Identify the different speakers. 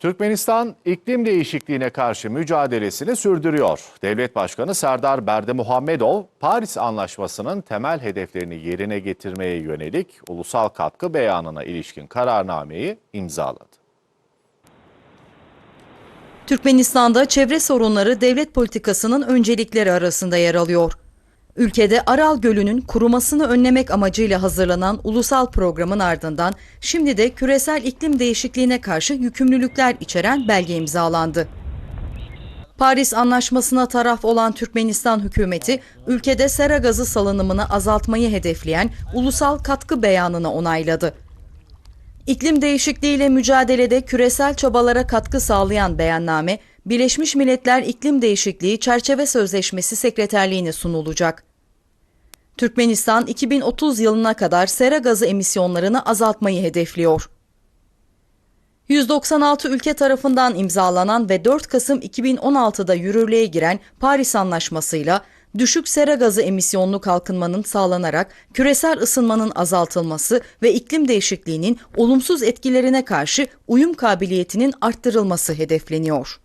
Speaker 1: Türkmenistan iklim değişikliğine karşı mücadelesini sürdürüyor. Devlet Başkanı Serdar Berdimuhamedov, Paris Anlaşması'nın temel hedeflerini yerine getirmeye yönelik ulusal katkı beyanına ilişkin kararnameyi imzaladı.
Speaker 2: Türkmenistan'da çevre sorunları devlet politikasının öncelikleri arasında yer alıyor. Ülkede Aral Gölü'nün kurumasını önlemek amacıyla hazırlanan ulusal programın ardından şimdi de küresel iklim değişikliğine karşı yükümlülükler içeren belge imzalandı. Paris Anlaşması'na taraf olan Türkmenistan hükümeti, ülkede sera gazı salınımını azaltmayı hedefleyen ulusal katkı beyanını onayladı. İklim değişikliğiyle mücadelede küresel çabalara katkı sağlayan beyanname, Birleşmiş Milletler İklim Değişikliği Çerçeve Sözleşmesi Sekreterliğine sunulacak. Türkmenistan 2030 yılına kadar sera gazı emisyonlarını azaltmayı hedefliyor. 196 ülke tarafından imzalanan ve 4 Kasım 2016'da yürürlüğe giren Paris Anlaşması'yla düşük sera gazı emisyonlu kalkınmanın sağlanarak küresel ısınmanın azaltılması ve iklim değişikliğinin olumsuz etkilerine karşı uyum kabiliyetinin arttırılması hedefleniyor.